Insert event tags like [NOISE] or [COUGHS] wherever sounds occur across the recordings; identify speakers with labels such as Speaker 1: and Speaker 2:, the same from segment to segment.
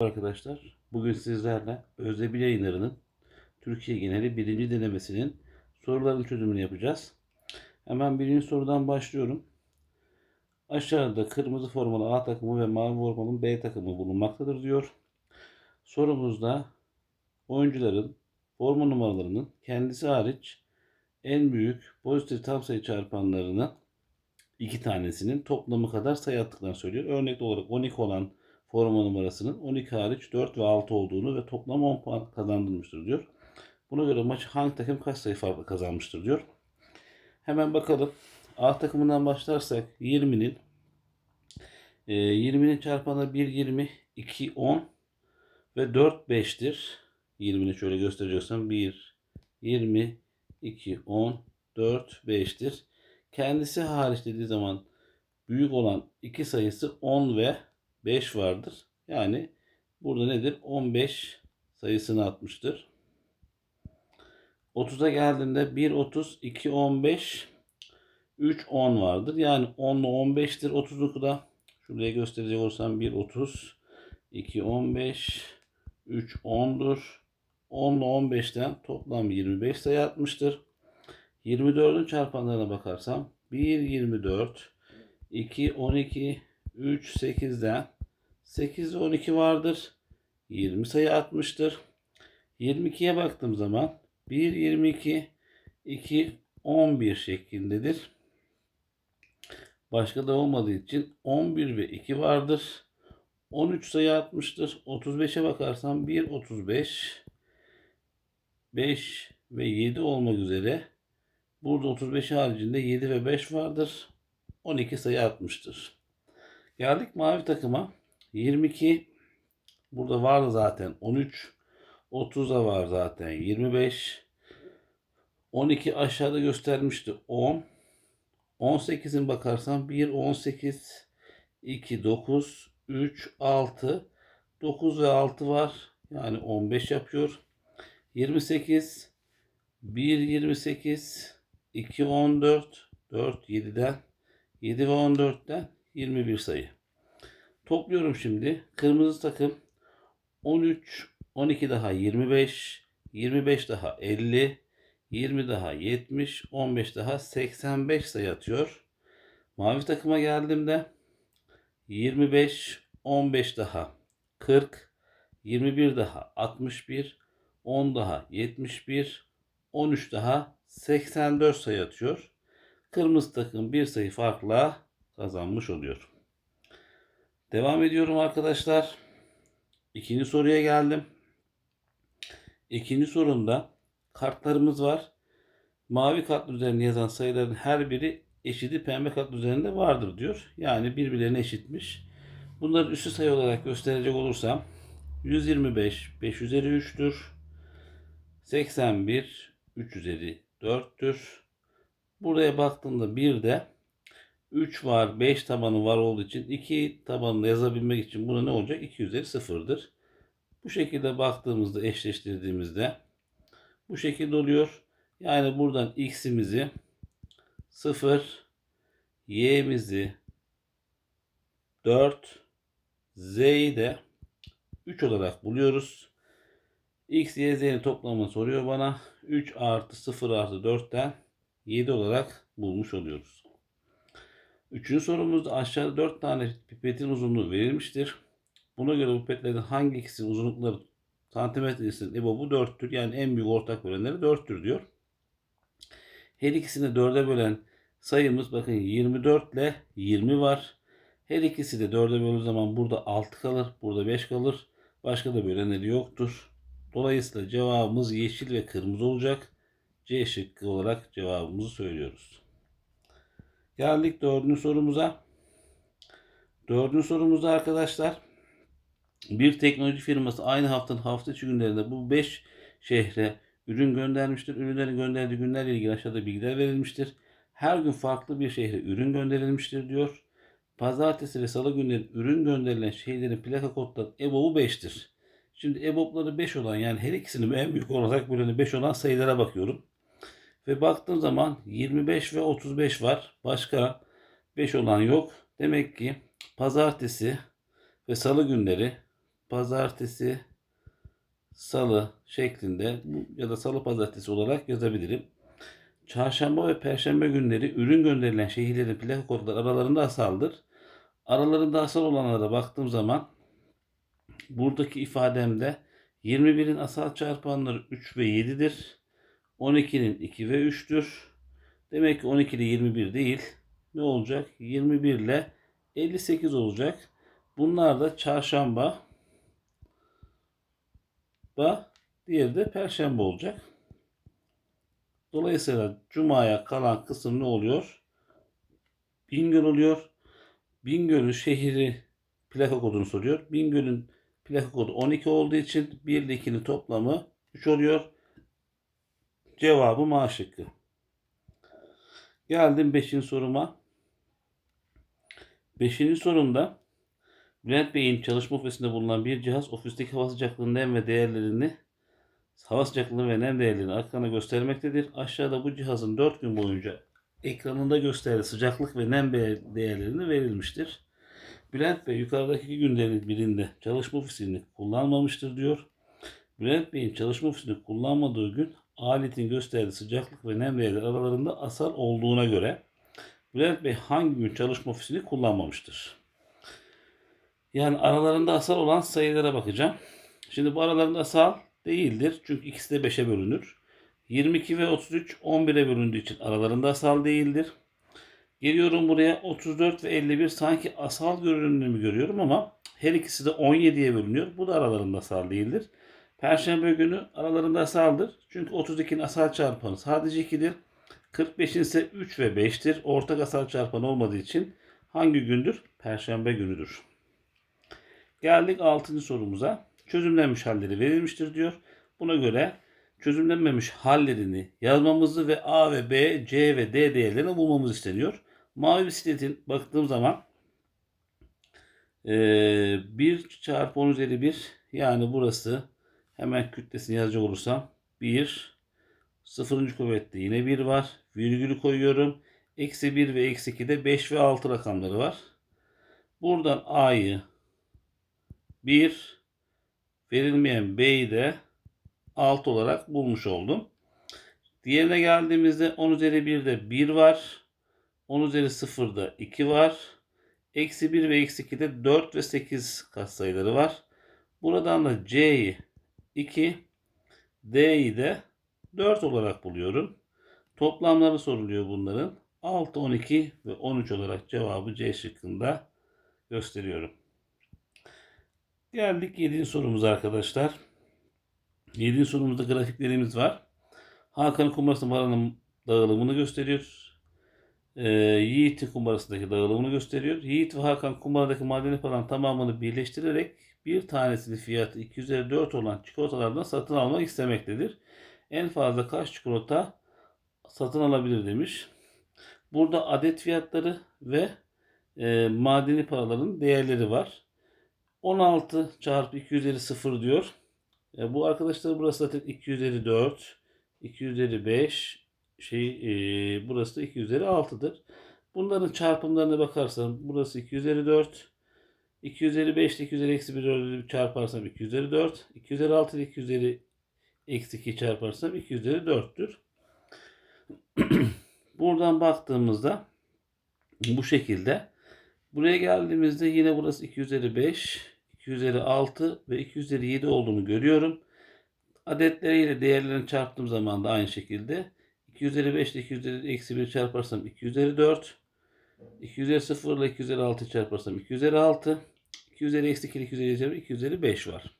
Speaker 1: Arkadaşlar bugün sizlerle Özdebil yayınlarının Türkiye geneli birinci denemesinin soruların çözümünü yapacağız. Hemen birinci sorudan başlıyorum. Aşağıda kırmızı formalı A takımı ve mavi formalı B takımı bulunmaktadır diyor. Sorumuzda oyuncuların forma numaralarının kendisi hariç en büyük pozitif tam sayı çarpanlarını iki tanesinin toplamı kadar sayı attıklarını söylüyor. Örnek olarak 12 olan forma numarasının 12 hariç 4 ve 6 olduğunu ve toplam 10 puan kazandırmıştır diyor. Buna göre maçı hangi takım kaç sayı farklı kazanmıştır diyor. Hemen bakalım. A takımından başlarsak 20'nin e, 20'nin çarpanı 1 20 2 10 ve 4 5'tir. 20'ni şöyle göstereceksem 1 20 2 10 4 5'tir. Kendisi hariç dediği zaman büyük olan iki sayısı 10 ve 5 vardır. Yani burada nedir? 15 sayısını atmıştır. 30'a geldiğinde 1 30 2 15 3 10 vardır. Yani 10 ile 15'tir 30'luk da. Şuraya gösterecek olsam 1 30 2 15 3 10'dur. 10 ile 15'ten toplam 25 sayı atmıştır. 24'ün çarpanlarına bakarsam 1 24 2 12 3 8'den 8 ve 12 vardır. 20 sayı atmıştır. 22'ye baktığım zaman 1 22 2 11 şeklindedir. Başka da olmadığı için 11 ve 2 vardır. 13 sayı atmıştır. 35'e bakarsam 1 35 5 ve 7 olmak üzere burada 35 haricinde 7 ve 5 vardır. 12 sayı atmıştır. Geldik mavi takıma. 22 burada vardı zaten 13 30'a var zaten 25 12 aşağıda göstermişti 10 18'in bakarsan 1 18 2 9 3 6 9 ve 6 var. Yani 15 yapıyor. 28 1 28 2 14 4 7'den 7 ve 14'ten 21 sayı. Topluyorum şimdi. Kırmızı takım 13, 12 daha 25, 25 daha 50, 20 daha 70, 15 daha 85 sayı atıyor. Mavi takıma geldiğimde 25, 15 daha 40, 21 daha 61, 10 daha 71, 13 daha 84 sayı atıyor. Kırmızı takım bir sayı farkla kazanmış oluyor. Devam ediyorum arkadaşlar. İkinci soruya geldim. İkinci sorumda kartlarımız var. Mavi kart üzerinde yazan sayıların her biri eşidi pembe kart üzerinde vardır diyor. Yani birbirlerine eşitmiş. Bunları üstü sayı olarak gösterecek olursam 125 5 üzeri 3'tür. 81 3 üzeri 4'tür. Buraya baktığımda bir de 3 var 5 tabanı var olduğu için 2 tabanını yazabilmek için buna ne olacak? 2 üzeri 0'dır. Bu şekilde baktığımızda eşleştirdiğimizde bu şekilde oluyor. Yani buradan x'imizi 0, y'mizi 4, z'yi de 3 olarak buluyoruz. x, y, z'nin toplamını soruyor bana. 3 artı 0 artı 4'ten 7 olarak bulmuş oluyoruz. Üçüncü sorumuzda aşağıda 4 tane pipetin uzunluğu verilmiştir. Buna göre bu pipetlerin hangi ikisinin uzunlukları santimetresinin ebobu 4'tür. Yani en büyük ortak bölenleri 4'tür diyor. Her ikisini 4'e bölen sayımız bakın 24 ile 20 var. Her ikisi de 4'e böldüğü zaman burada 6 kalır. Burada 5 kalır. Başka da bölenleri yoktur. Dolayısıyla cevabımız yeşil ve kırmızı olacak. C şıkkı olarak cevabımızı söylüyoruz. Geldik dördüncü sorumuza. Dördüncü sorumuzda arkadaşlar bir teknoloji firması aynı haftanın hafta içi günlerinde bu 5 şehre ürün göndermiştir. Ürünlerin gönderdiği günlerle ilgili aşağıda bilgiler verilmiştir. Her gün farklı bir şehre ürün gönderilmiştir diyor. Pazartesi ve salı günleri ürün gönderilen şehirlerin plaka kodları EBOB'u 5'tir. Şimdi EBOB'ları 5 olan yani her ikisinin en büyük olarak böleni 5 olan sayılara bakıyorum. Ve baktığım zaman 25 ve 35 var. Başka 5 olan yok. Demek ki pazartesi ve salı günleri pazartesi, salı şeklinde ya da salı pazartesi olarak yazabilirim. Çarşamba ve perşembe günleri ürün gönderilen şehirlerin plaka kodları aralarında asaldır. Aralarında asal olanlara baktığım zaman buradaki ifademde 21'in asal çarpanları 3 ve 7'dir. 12'nin 2 ve 3'tür. Demek ki 12 ile 21 değil. Ne olacak? 21 ile 58 olacak. Bunlar da çarşamba ve diğeri de perşembe olacak. Dolayısıyla cumaya kalan kısım ne oluyor? Bingöl oluyor. Bingöl'ün şehri plaka kodunu soruyor. Bingöl'ün plaka kodu 12 olduğu için 1 ile 2'nin toplamı 3 oluyor. Cevabı A şıkkı. Geldim 5. soruma. 5. sorumda Bülent Bey'in çalışma ofisinde bulunan bir cihaz ofisteki hava sıcaklığının nem ve değerlerini hava sıcaklığı ve nem değerlerini ekrana göstermektedir. Aşağıda bu cihazın 4 gün boyunca ekranında gösterdiği sıcaklık ve nem değerlerini verilmiştir. Bülent Bey yukarıdaki günlerin birinde çalışma ofisini kullanmamıştır diyor. Bülent Bey'in çalışma ofisini kullanmadığı gün aletin gösterdiği sıcaklık ve nem değerleri aralarında asal olduğuna göre Bülent Bey hangi gün çalışma ofisini kullanmamıştır? Yani aralarında asal olan sayılara bakacağım. Şimdi bu aralarında asal değildir. Çünkü ikisi de 5'e bölünür. 22 ve 33 11'e bölündüğü için aralarında asal değildir. Geliyorum buraya 34 ve 51 sanki asal görünümü görüyorum ama her ikisi de 17'ye bölünüyor. Bu da aralarında asal değildir. Perşembe günü aralarında asaldır. Çünkü 32'nin asal çarpanı sadece 2'dir. 45'in ise 3 ve 5'tir. Ortak asal çarpanı olmadığı için hangi gündür? Perşembe günüdür. Geldik 6. sorumuza. Çözümlenmiş halleri verilmiştir diyor. Buna göre çözümlenmemiş hallerini yazmamızı ve A ve B, C ve D değerlerini bulmamız isteniyor. Mavi bisikletin baktığım zaman eee 1 çarpı 10 üzeri 1 yani burası hemen kütlesini yazacak olursam 1 sıfırıncı kuvvette yine 1 var. Virgülü koyuyorum. Eksi 1 ve eksi 2'de 5 ve 6 rakamları var. Buradan A'yı 1 verilmeyen B'yi de 6 olarak bulmuş oldum. Diğerine geldiğimizde 10 üzeri 1'de 1 var. 10 üzeri 0'da 2 var. Eksi 1 ve eksi 2'de 4 ve 8 katsayıları var. Buradan da C'yi 2, D'yi de 4 olarak buluyorum. Toplamları soruluyor bunların. 6, 12 ve 13 olarak cevabı C şıkkında gösteriyorum. Geldik 7. sorumuza arkadaşlar. 7. sorumuzda grafiklerimiz var. Hakan kumbarasının paranın dağılımını gösteriyor. Ee, Yiğit'in kumbarasındaki dağılımını gösteriyor. Yiğit ve Hakan kumbaradaki madeni paranın tamamını birleştirerek bir tanesinin fiyatı 254 olan çikolatalardan satın almak istemektedir. En fazla kaç çikolata satın alabilir demiş. Burada adet fiyatları ve e, madeni paraların değerleri var. 16 çarpı 2 üzeri 0 diyor. E, bu arkadaşlar burası zaten 2 üzeri 4, 2 üzeri 5, şey e, burası da 2 üzeri 6'dır. Bunların çarpımlarına bakarsam burası 2 üzeri 4, 2 üzeri 5 ile 2 üzeri eksi 1 çarparsam 2 üzeri 4, 2 üzeri 6 ile 2 üzeri eksi 2 çarparsam 2 üzeri 4'tür. Buradan baktığımızda bu şekilde. Buraya geldiğimizde yine burası 2 üzeri 5, 2 üzeri 6 ve 2 üzeri 7 olduğunu görüyorum. Adetleriyle değerlerini çarptığım zaman da aynı şekilde 2 üzeri 5 ile 2 üzeri eksi 1 çarparsam 2 üzeri 4. 2 üzeri 0 ile 2 üzeri 6 çarparsam 2 üzeri 6. 2 üzeri eksi 2 ile 2 üzeri 7 çarparsam 2 üzeri 5 var.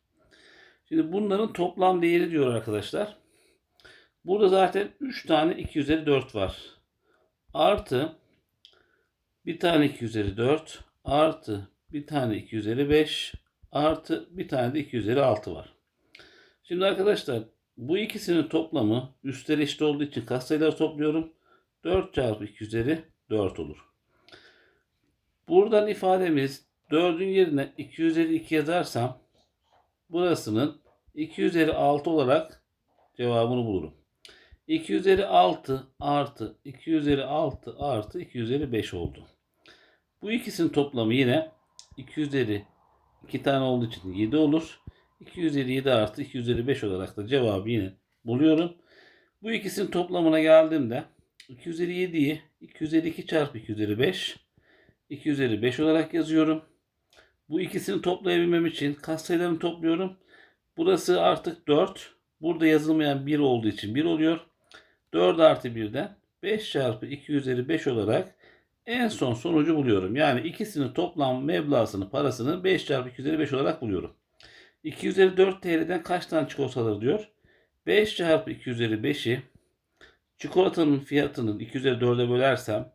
Speaker 1: Şimdi bunların toplam değeri diyor arkadaşlar. Burada zaten 3 tane 2 üzeri 4 var. Artı bir tane 2 üzeri 4 artı bir tane 2 üzeri 5 artı bir tane de 2 üzeri 6 var. Şimdi arkadaşlar bu ikisinin toplamı üstleri eşit olduğu için katsayıları topluyorum. 4 çarpı 2 üzeri 4 olur. Buradan ifademiz 4'ün yerine 2 üzeri 2 yazarsam burasının 2 üzeri 6 olarak cevabını bulurum. 2 üzeri 6 artı 2 üzeri 6 artı 2 üzeri 5 oldu. Bu ikisinin toplamı yine 2 üzeri 2 tane olduğu için 7 olur. 2 üzeri 7 artı 2 üzeri 5 olarak da cevabı yine buluyorum. Bu ikisinin toplamına geldiğimde 2 üzeri 7'yi 2 üzeri 2 çarpı 2 üzeri 5 2 üzeri 5 olarak yazıyorum. Bu ikisini toplayabilmem için katsayılarını topluyorum. Burası artık 4. Burada yazılmayan 1 olduğu için 1 oluyor. 4 artı 1'den 5 çarpı 2 üzeri 5 olarak en son sonucu buluyorum. Yani ikisinin toplam meblağını parasını 5 çarpı 2 üzeri 5 olarak buluyorum. 2 üzeri 4 TL'den kaç tane çikolata diyor. 5 çarpı 2 üzeri 5'i çikolatanın fiyatının 2 üzeri 4'e bölersem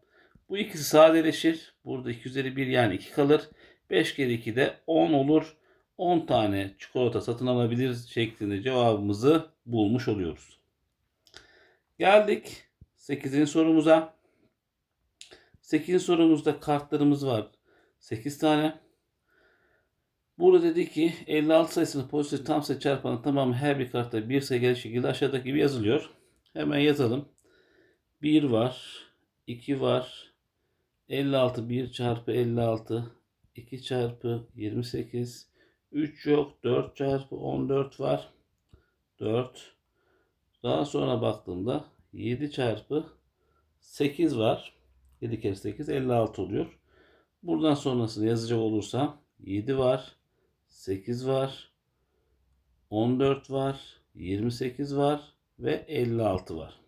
Speaker 1: bu ikisi sadeleşir. Burada 2 üzeri 1 yani 2 kalır. 5 kere 2 de 10 olur. 10 tane çikolata satın alabiliriz şeklinde cevabımızı bulmuş oluyoruz. Geldik 8. sorumuza. 8. sorumuzda kartlarımız var. 8 tane. Burada dedi ki 56 sayısının pozitif tam sayı çarpanı tamamı her bir kartta bir sayı gelecek şekilde aşağıdaki gibi yazılıyor. Hemen yazalım. 1 var. 2 var. 56 1 çarpı 56 2 çarpı 28 3 yok 4 çarpı 14 var. 4 daha sonra baktığımda 7 çarpı 8 var. 7 kere 8 56 oluyor. Buradan sonrasını yazacak olursam 7 var 8 var 14 var 28 var ve 56 var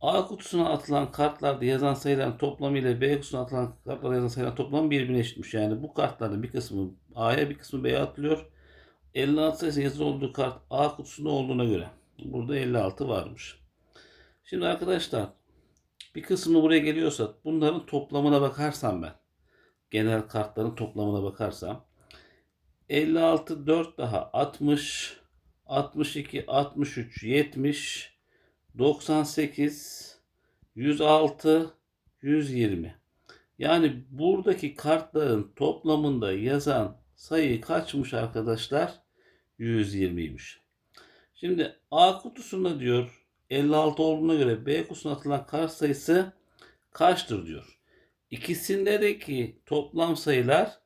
Speaker 1: A kutusuna atılan kartlarda yazan sayıların toplamı ile B kutusuna atılan kartlarda yazan sayıların toplamı birbirine eşitmiş. Yani bu kartların bir kısmı A'ya bir kısmı B'ye atılıyor. 56 sayısı yazılı olduğu kart A kutusunda olduğuna göre. Burada 56 varmış. Şimdi arkadaşlar bir kısmı buraya geliyorsa bunların toplamına bakarsam ben genel kartların toplamına bakarsam 56 4 daha 60 62 63 70 98, 106, 120. Yani buradaki kartların toplamında yazan sayı kaçmış arkadaşlar? 120'ymiş. Şimdi A kutusunda diyor 56 olduğuna göre B kutusuna atılan kart sayısı kaçtır diyor. İkisindeki toplam sayılar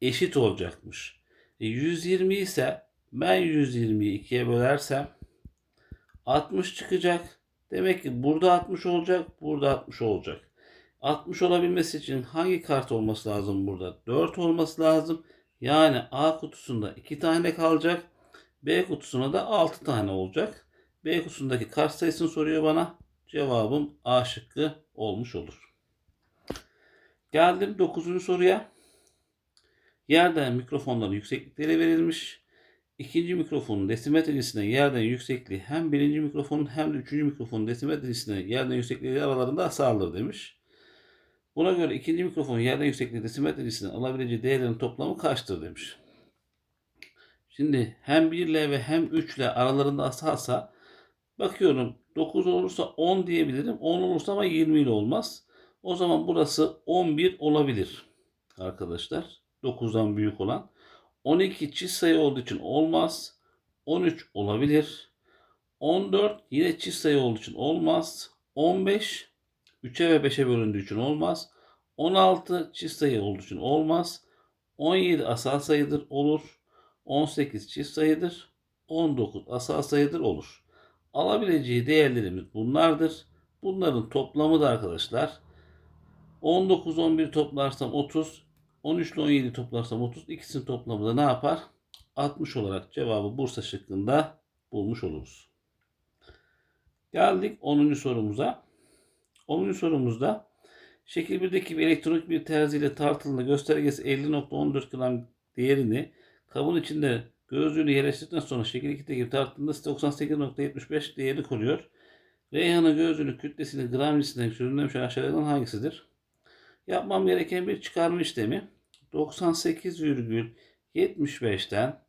Speaker 1: eşit olacakmış. E 120 ise ben 120'yi 2'ye bölersem 60 çıkacak. Demek ki burada 60 olacak, burada 60 olacak. 60 olabilmesi için hangi kart olması lazım burada? 4 olması lazım. Yani A kutusunda 2 tane kalacak. B kutusuna da 6 tane olacak. B kutusundaki kart sayısını soruyor bana. Cevabım A şıkkı olmuş olur. Geldim 9. soruya. Yerden mikrofonların yükseklikleri verilmiş. İkinci mikrofonun desimetresine yerden yüksekliği hem birinci mikrofonun hem de üçüncü mikrofonun desimetresine yerden yüksekliği aralarında sağlanır demiş. Buna göre ikinci mikrofonun yerden yüksekliği desimetresine alabileceği değerlerin toplamı kaçtır demiş. Şimdi hem 1 ile ve hem 3 ile aralarında asalsa bakıyorum 9 olursa 10 diyebilirim. 10 olursa ama 20 ile olmaz. O zaman burası 11 olabilir arkadaşlar. 9'dan büyük olan. 12 çift sayı olduğu için olmaz. 13 olabilir. 14 yine çift sayı olduğu için olmaz. 15 3'e ve 5'e bölündüğü için olmaz. 16 çift sayı olduğu için olmaz. 17 asal sayıdır olur. 18 çift sayıdır. 19 asal sayıdır olur. Alabileceği değerlerimiz bunlardır. Bunların toplamı da arkadaşlar 19 11 toplarsam 30 13 ile 17 toplarsam 30. İkisinin toplamı da ne yapar? 60 olarak cevabı Bursa şıkkında bulmuş oluruz. Geldik 10. sorumuza. 10. sorumuzda şekil 1'deki bir elektronik bir terzi ile tartılığında göstergesi 50.14 gram değerini kabın içinde gözlüğünü yerleştirdikten sonra şekil 2'deki tarttığında 98.75 değeri koruyor. Reyhan'ın gözlüğünün kütlesini gram cinsinden çözümlemiş aşağıdan hangisidir? Yapmam gereken bir çıkarma işlemi. 98,75'ten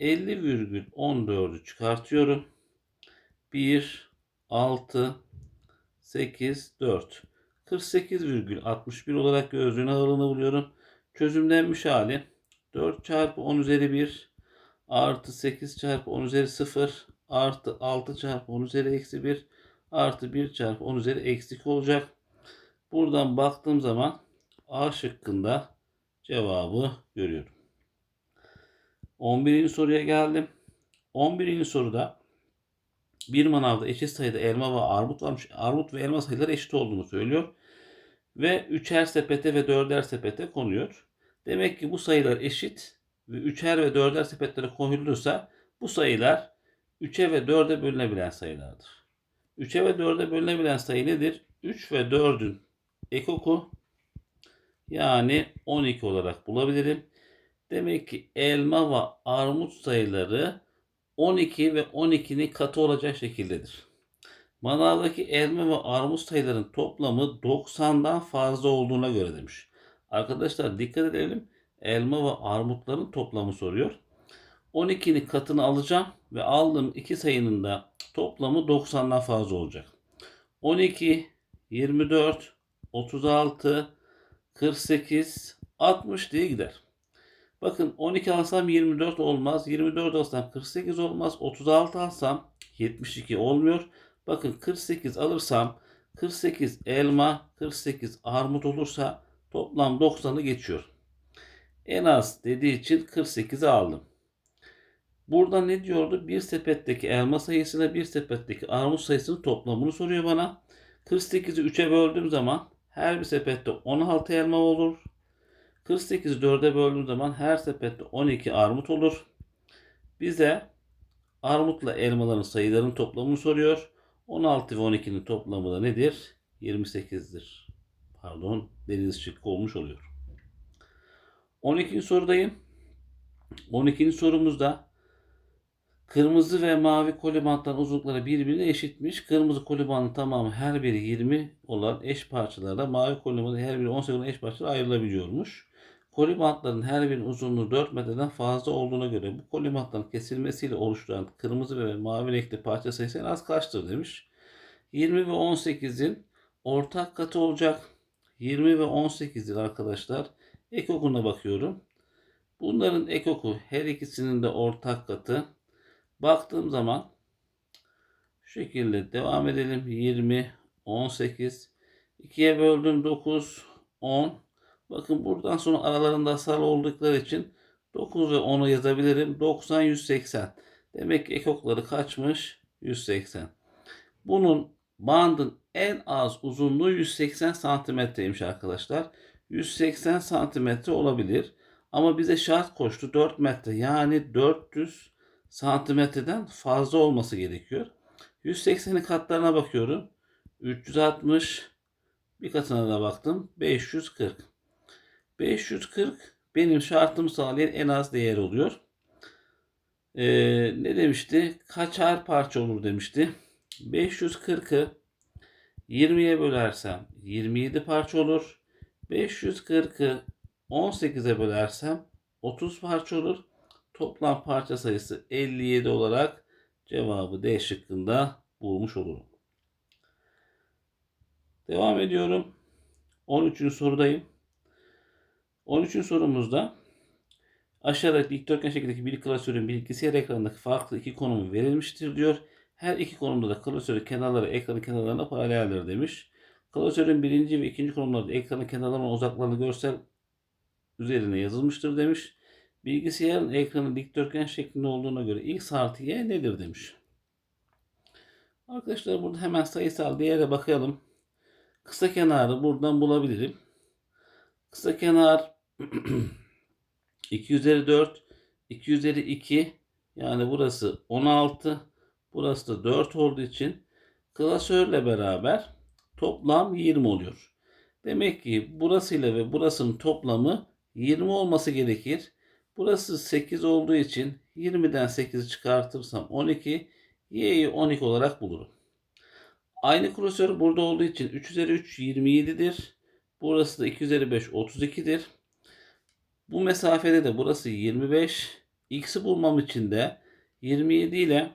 Speaker 1: 50,14'ü çıkartıyorum. 1, 6, 8, 4. 48,61 olarak gözlüğün ağırlığını buluyorum. Çözümlenmiş hali 4 çarpı 10 üzeri 1 artı 8 çarpı 10 üzeri 0 artı 6 çarpı 10 üzeri eksi 1 artı 1 çarpı 10 üzeri eksi 2 olacak. Buradan baktığım zaman A şıkkında cevabı görüyorum. 11. soruya geldim. 11. soruda bir manavda eşit sayıda elma ve armut varmış. Armut ve elma sayıları eşit olduğunu söylüyor. Ve üçer sepete ve dörder sepete konuyor. Demek ki bu sayılar eşit ve üçer ve dörder sepetlere konulursa bu sayılar 3'e ve 4'e bölünebilen sayılardır. 3'e ve 4'e bölünebilen sayı nedir? 3 ve 4'ün ekoku yani 12 olarak bulabilirim. Demek ki elma ve armut sayıları 12 ve 12'nin katı olacak şekildedir. Manavdaki elma ve armut sayıların toplamı 90'dan fazla olduğuna göre demiş. Arkadaşlar dikkat edelim. Elma ve armutların toplamı soruyor. 12'nin katını alacağım ve aldığım iki sayının da toplamı 90'dan fazla olacak. 12, 24, 36, 48, 60 diye gider. Bakın 12 alsam 24 olmaz. 24 alsam 48 olmaz. 36 alsam 72 olmuyor. Bakın 48 alırsam 48 elma, 48 armut olursa toplam 90'ı geçiyor. En az dediği için 48'i aldım. Burada ne diyordu? Bir sepetteki elma sayısıyla bir sepetteki armut sayısının toplamını soruyor bana. 48'i 3'e böldüğüm zaman her bir sepette 16 elma olur. 48'i 4'e böldüğüm zaman her sepette 12 armut olur. Bize armutla elmaların sayılarının toplamını soruyor. 16 ve 12'nin toplamı da nedir? 28'dir. Pardon, deniz şıkkı olmuş oluyor. 12. sorudayım. 12. sorumuzda kırmızı ve mavi koli bantların uzunlukları birbirine eşitmiş. Kırmızı koli bandın tamamı her biri 20 olan eş parçalarda mavi koli bandın her biri 18 olan eş parçalara ayrılabiliyormuş. Koli bantların her birinin uzunluğu 4 metreden fazla olduğuna göre bu koli bantların kesilmesiyle oluşturan kırmızı ve mavi renkli parça sayısı en az kaçtır demiş. 20 ve 18'in ortak katı olacak. 20 ve 18'dir arkadaşlar. Ekokuna bakıyorum. Bunların ekoku her ikisinin de ortak katı. Baktığım zaman şu şekilde devam edelim. 20, 18, 2'ye böldüm 9, 10. Bakın buradan sonra aralarında asal oldukları için 9 ve 10'u yazabilirim. 90, 180. Demek ki ekokları kaçmış? 180. Bunun bandın en az uzunluğu 180 santimetreymiş arkadaşlar. 180 santimetre olabilir. Ama bize şart koştu 4 metre yani 400 santimetreden fazla olması gerekiyor. 180'in katlarına bakıyorum. 360 bir katına da baktım. 540. 540 benim şartımı sağlayan en az değer oluyor. Ee, ne demişti? Kaçar parça olur demişti. 540'ı 20'ye bölersem 27 parça olur. 540'ı 18'e bölersem 30 parça olur. Toplam parça sayısı 57 olarak cevabı D şıkkında bulmuş olurum. Devam ediyorum. 13. sorudayım. 13. sorumuzda aşağıdaki dikdörtgen şeklindeki bir klasörün bilgisayar ekranındaki farklı iki konumu verilmiştir diyor. Her iki konumda da klasörün kenarları ekranın kenarlarına paraleldir demiş. Klasörün birinci ve ikinci konumları ekranın kenarlarının uzaklarını görsel üzerine yazılmıştır demiş. Bilgisayarın ekranı dikdörtgen şeklinde olduğuna göre x artı y nedir demiş. Arkadaşlar burada hemen sayısal değere bakalım. Kısa kenarı buradan bulabilirim. Kısa kenar 2 üzeri 4, 2 üzeri 2 yani burası 16, burası da 4 olduğu için klasörle beraber toplam 20 oluyor. Demek ki burasıyla ve burasının toplamı 20 olması gerekir. Burası 8 olduğu için 20'den 8'i çıkartırsam 12, y'yi 12 olarak bulurum. Aynı klasör burada olduğu için 3 üzeri 3 27'dir. Burası da 2 üzeri 5 32'dir. Bu mesafede de burası 25. X'i bulmam için de 27 ile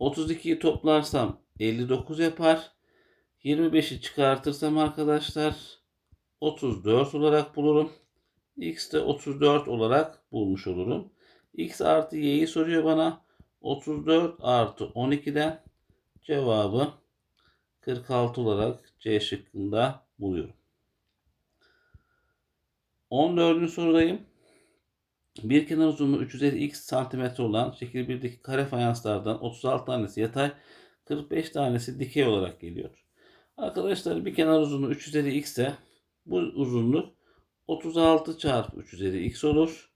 Speaker 1: 32'yi toplarsam 59 yapar. 25'i çıkartırsam arkadaşlar 34 olarak bulurum. X de 34 olarak bulmuş olurum. X artı Y'yi soruyor bana. 34 artı 12'den cevabı 46 olarak C şıkkında buluyorum. 14. sorudayım. Bir kenar uzunluğu 3 üzeri x santimetre olan şekil 1'deki kare fayanslardan 36 tanesi yatay, 45 tanesi dikey olarak geliyor. Arkadaşlar bir kenar uzunluğu 3 üzeri x ise bu uzunluk 36 çarpı 3 üzeri x olur.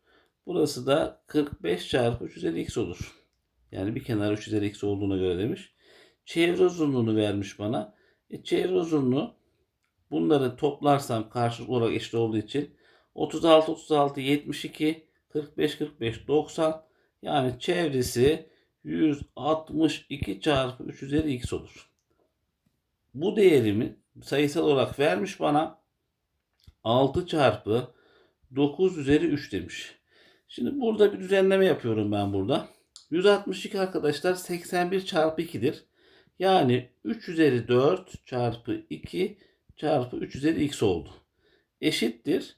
Speaker 1: Burası da 45 çarpı 3 üzeri x olur. Yani bir kenar 3 üzeri x olduğuna göre demiş. Çevre uzunluğunu vermiş bana. E, çevre uzunluğu bunları toplarsam karşılıklı olarak eşit olduğu için 36 36 72 45 45 90 yani çevresi 162 çarpı 3 üzeri x olur. Bu değerimi sayısal olarak vermiş bana 6 çarpı 9 üzeri 3 demiş. Şimdi burada bir düzenleme yapıyorum ben burada. 162 arkadaşlar 81 çarpı 2'dir. Yani 3 üzeri 4 çarpı 2 çarpı 3 üzeri x oldu. Eşittir.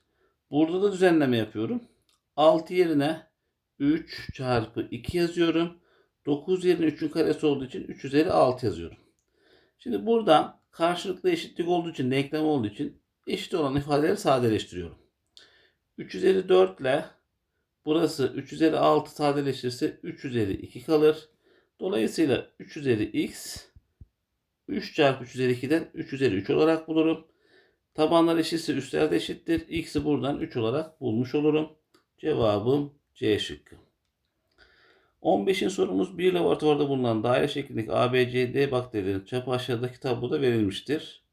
Speaker 1: Burada da düzenleme yapıyorum. 6 yerine 3 çarpı 2 yazıyorum. 9 yerine 3'ün karesi olduğu için 3 üzeri 6 yazıyorum. Şimdi burada karşılıklı eşitlik olduğu için, denklem olduğu için eşit olan ifadeleri sadeleştiriyorum. 3 üzeri 4 ile burası 3 üzeri 6 sadeleşirse 3 üzeri 2 kalır. Dolayısıyla 3 üzeri x 3 çarpı 3 üzeri 2'den 3 üzeri 3 olarak bulurum. Tabanlar eşitse üstler de eşittir. X'i buradan 3 olarak bulmuş olurum. Cevabım C şıkkı. 15. sorumuz bir laboratuvarda bulunan daire şeklindeki ABCD bakterilerin çapı aşağıdaki tabloda verilmiştir.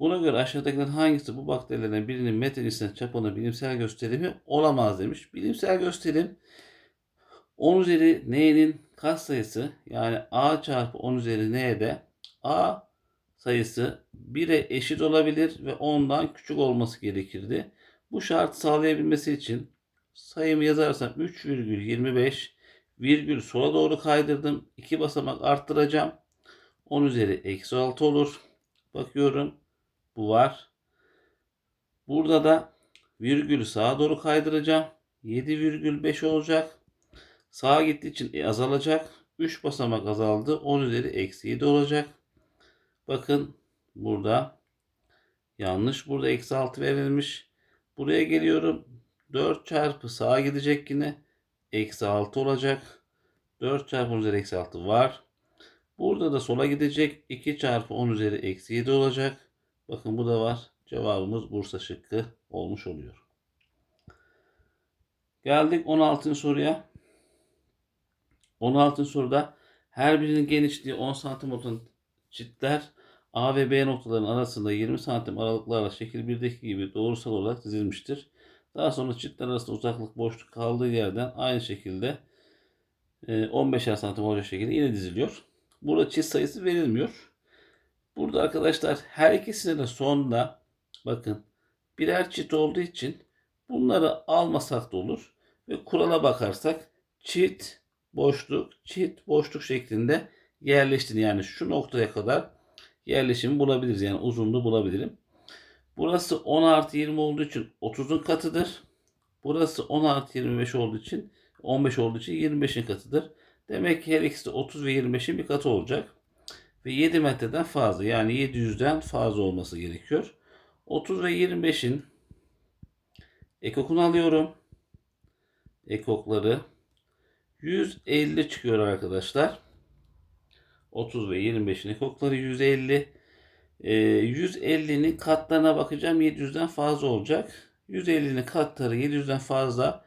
Speaker 1: Buna göre aşağıdakilerin hangisi bu bakterilerden birinin metre cinsinden çapının bilimsel gösterimi olamaz demiş. Bilimsel gösterim 10 üzeri n'nin katsayısı yani a çarpı 10 üzeri n'de a sayısı 1'e eşit olabilir ve 10'dan küçük olması gerekirdi. Bu şartı sağlayabilmesi için sayımı yazarsam 3,25 virgül sola doğru kaydırdım. 2 basamak arttıracağım. 10 üzeri eksi 6 olur. Bakıyorum. Bu var. Burada da virgül sağa doğru kaydıracağım. 7,5 olacak. Sağa gittiği için azalacak. 3 basamak azaldı. 10 üzeri eksi 7 olacak. Bakın burada yanlış. Burada eksi 6 verilmiş. Buraya geliyorum. 4 çarpı sağa gidecek yine. Eksi 6 olacak. 4 çarpı 10 üzeri eksi 6 var. Burada da sola gidecek. 2 çarpı 10 üzeri eksi 7 olacak. Bakın bu da var. Cevabımız Bursa şıkkı olmuş oluyor. Geldik 16. soruya. 16. soruda her birinin genişliği 10 santim olan çitler A ve B noktalarının arasında 20 santim aralıklarla şekil 1'deki gibi doğrusal olarak dizilmiştir. Daha sonra çitler arasında uzaklık boşluk kaldığı yerden aynı şekilde 15'er e, santim olacak şekilde yine diziliyor. Burada çift sayısı verilmiyor. Burada arkadaşlar her ikisine de sonda bakın birer çift olduğu için bunları almasak da olur. Ve kurala bakarsak çift boşluk çift boşluk şeklinde yerleştiğini yani şu noktaya kadar yerleşimi bulabiliriz. Yani uzunluğu bulabilirim. Burası 10 artı 20 olduğu için 30'un katıdır. Burası 10 artı 25 olduğu için 15 olduğu için 25'in katıdır. Demek ki her ikisi de 30 ve 25'in bir katı olacak. Ve 7 metreden fazla yani 700'den fazla olması gerekiyor. 30 ve 25'in ekokunu alıyorum. Ekokları 150 çıkıyor arkadaşlar. 30 ve 25'in ekokları 150. Ee, 150'nin katlarına bakacağım. 700'den fazla olacak. 150'nin katları 700'den fazla.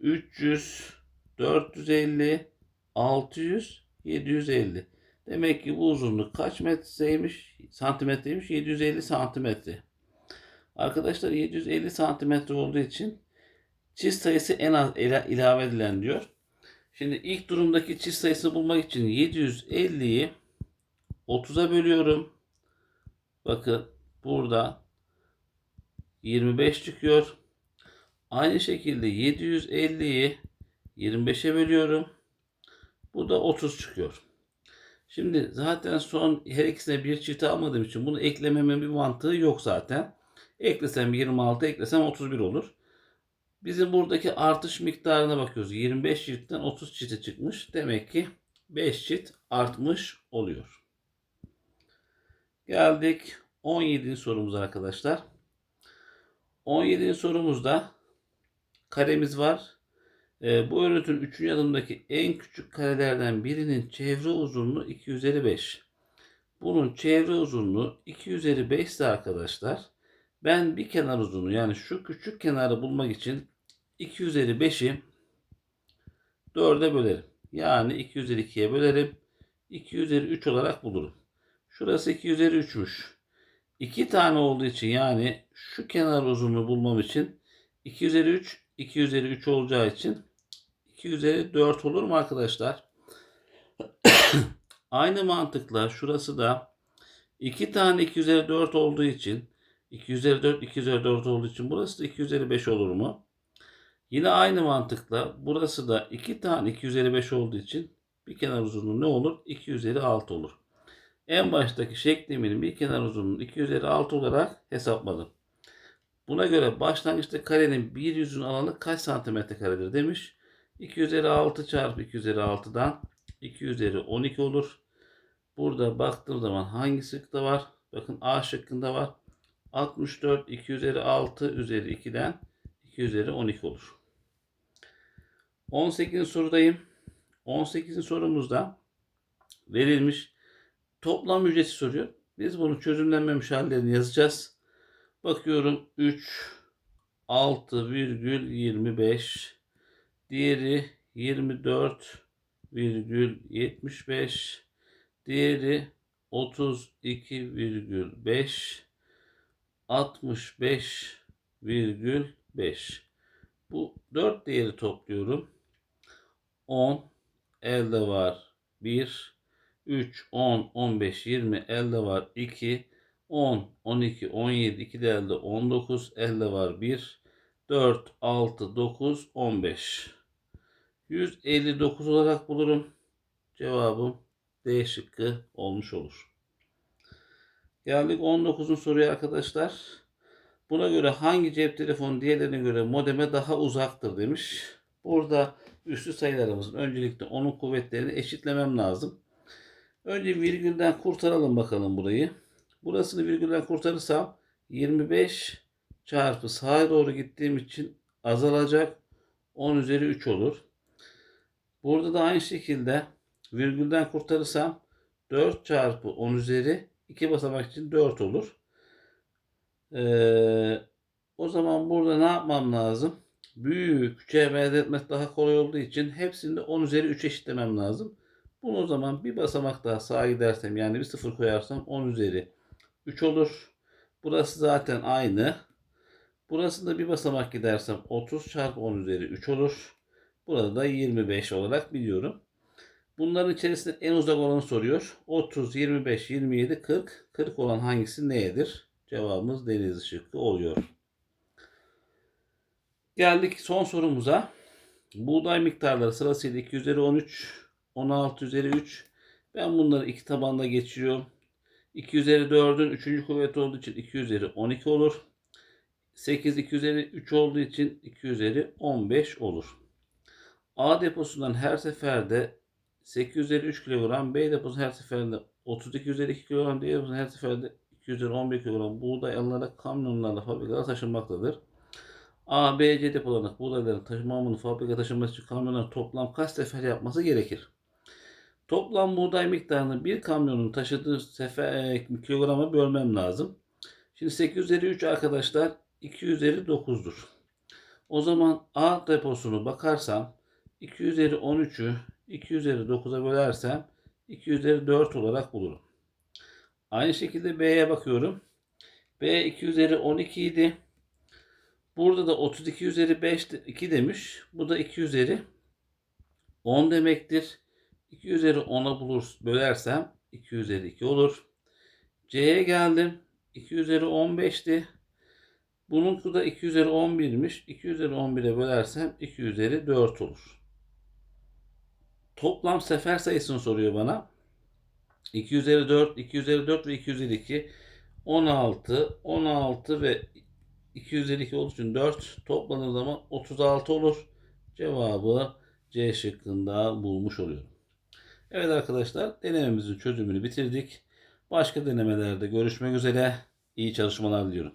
Speaker 1: 300, 450, 600, 750. Demek ki bu uzunluk kaç metreymiş? Santimetreymiş. 750 santimetre. Arkadaşlar 750 santimetre olduğu için çift sayısı en az ilave edilen diyor. Şimdi ilk durumdaki çift sayısını bulmak için 750'yi 30'a bölüyorum. Bakın burada 25 çıkıyor. Aynı şekilde 750'yi 25'e bölüyorum. Bu da 30 çıkıyor. Şimdi zaten son her ikisine bir çift almadığım için bunu eklememin bir mantığı yok zaten. Eklesem 26, eklesem 31 olur. Bizim buradaki artış miktarına bakıyoruz. 25 çiftten 30 çifte çıkmış. Demek ki 5 çift artmış oluyor. Geldik 17. sorumuz arkadaşlar. 17. sorumuzda karemiz var. Ee, bu örüntünün 3. adımdaki en küçük karelerden birinin çevre uzunluğu 2 üzeri 5. Bunun çevre uzunluğu 2 üzeri 5 ise arkadaşlar ben bir kenar uzunluğu yani şu küçük kenarı bulmak için 2 üzeri 5'i 4'e bölerim. Yani 2 üzeri 2'ye bölerim. 2 üzeri 3 olarak bulurum. Şurası 2 üzeri 3'müş. 2 tane olduğu için yani şu kenar uzunluğu bulmam için 2 üzeri 3 2 üzeri 3 olacağı için 2 üzeri 4 olur mu arkadaşlar? [COUGHS] Aynı mantıkla şurası da 2 tane 2 üzeri 4 olduğu için 2 üzeri 4 2 üzeri 4 olduğu için burası da 2 üzeri 5 olur mu? Yine aynı mantıkla burası da 2 tane 2 üzeri 5 olduğu için bir kenar uzunluğu ne olur? 2 üzeri 6 olur. En baştaki şeklimin bir kenar uzunluğunu 2 üzeri 6 olarak hesapladım. Buna göre başlangıçta karenin bir yüzün alanı kaç santimetre karedir demiş. 2 üzeri 6 çarpı 2 üzeri 6'dan 2 üzeri 12 olur. Burada baktığım zaman hangi şıkta var? Bakın A şıkkında var. 64 2 üzeri 6 üzeri 2'den 2 üzeri 12 olur. 18. sorudayım. 18. sorumuzda verilmiş toplam ücreti soruyor. Biz bunu çözümlenmemiş hallerini yazacağız. Bakıyorum 3 6,25 diğeri 24,75 diğeri 32,5 65,5 bu 4 değeri topluyorum. 10 elde var 1 3 10 15 20 elde var 2 10 12 17 2 de elde 19 elde var 1 4 6 9 15 159 olarak bulurum. Cevabım D şıkkı olmuş olur. Geldik 19'un soruya arkadaşlar. Buna göre hangi cep telefonu diğerlerine göre modeme daha uzaktır demiş. Burada üslü sayılarımızın öncelikle onun kuvvetlerini eşitlemem lazım. Önce virgülden kurtaralım bakalım burayı. Burasını virgülden kurtarırsam 25 çarpı sağa doğru gittiğim için azalacak 10 üzeri 3 olur. Burada da aynı şekilde virgülden kurtarırsam 4 çarpı 10 üzeri 2 basamak için 4 olur. Ee, o zaman burada ne yapmam lazım? Büyük küçüğe elde etmek daha kolay olduğu için hepsinde 10 üzeri 3 eşitlemem lazım. Bunu o zaman bir basamak daha sağa gidersem yani bir sıfır koyarsam 10 üzeri 3 olur. Burası zaten aynı. Burasında bir basamak gidersem 30 çarpı 10 üzeri 3 olur. Burada da 25 olarak biliyorum. Bunların içerisinde en uzak olanı soruyor. 30, 25, 27, 40. 40 olan hangisi neyedir? Cevabımız deniz şıkkı oluyor. Geldik son sorumuza. Buğday miktarları sırasıyla 2 üzeri 13, 16 üzeri 3. Ben bunları iki tabanda geçiyorum. 2 üzeri 4'ün 3. kuvveti olduğu için 2 üzeri 12 olur. 8 2 üzeri 3 olduğu için 2 üzeri 15 olur. A deposundan her seferde 8 üzeri 3 kilogram, B deposundan her seferinde 32 üzeri 2 kilogram, D deposundan her seferde 2 üzeri 11 kilogram buğday alınarak kamyonlarla fabrikalara taşınmaktadır. A, B, C depolarındaki buğdayların taşınmamını fabrika taşınması için kamyonların toplam kaç sefer yapması gerekir? Toplam buğday miktarını bir kamyonun taşıdığı sefer e, kilograma bölmem lazım. Şimdi 8 üzeri 3 arkadaşlar 2 üzeri 9'dur. O zaman A deposunu bakarsam 2 üzeri 13'ü 2 üzeri 9'a bölersem 2 üzeri 4 olarak bulurum. Aynı şekilde B'ye bakıyorum. B 2 üzeri 12 idi. Burada da 32 üzeri 5 2 demiş. Bu da 2 üzeri 10 demektir. 2 üzeri 10'a bulur bölersem 2 üzeri 2 olur. C'ye geldim. 2 üzeri 15'ti. Bunun da 2 üzeri 11'miş. 2 üzeri 11'e bölersem 2 üzeri 4 olur. Toplam sefer sayısını soruyor bana. 2 üzeri 4, 2 üzeri 4 ve 2 üzeri 2. 16, 16 ve 2 üzeri 2 olduğu için 4 toplanır zaman 36 olur. Cevabı C şıkkında bulmuş oluyorum. Evet arkadaşlar denememizin çözümünü bitirdik. Başka denemelerde görüşmek üzere. İyi çalışmalar diliyorum.